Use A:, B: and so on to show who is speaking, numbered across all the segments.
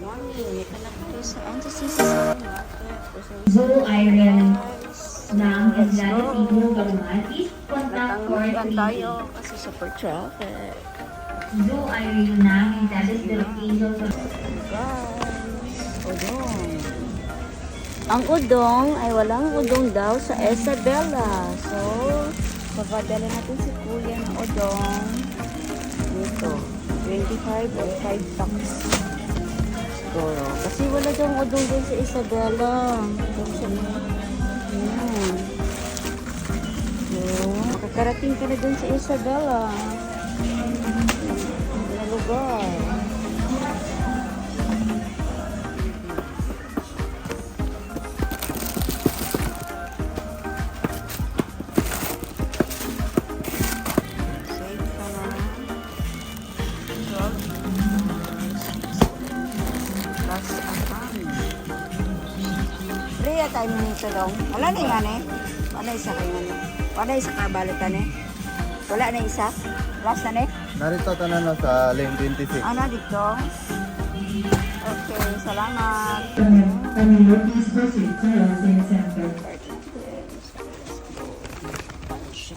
A: Zoo Irene ng
B: go.
A: Tibo, Balumatis. Contact
B: Natanggap
A: 432.
B: tayo kasi super traffic.
A: Zoo Irene ng Filipino.
B: Guys, udong. Ang udong ay walang udong daw sa Isabela. So, papadala natin si Kuya ng udong. Dito. 25 or 5 packs. Siguro. Kasi wala daw udong din sa Isabela. Doon sa Ayan. So, makakarating ka na dun sa Isabela. Priya tayo mo nito daw. Wala na yan eh. Wala isa kayo ano. Wala isa ka balikan eh. Wala na isa. Last na eh.
C: Narito ka na no, sa lane 26.
B: Ano dito? Okay, salamat.
A: Pamilya East Proceed sa Rosen Center.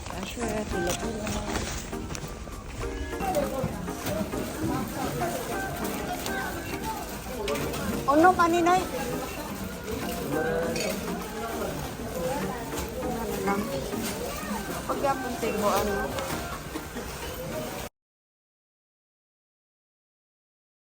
B: Cashier, pila-pila. Ano kanina? Ano lang? Pagkapon tayo ano?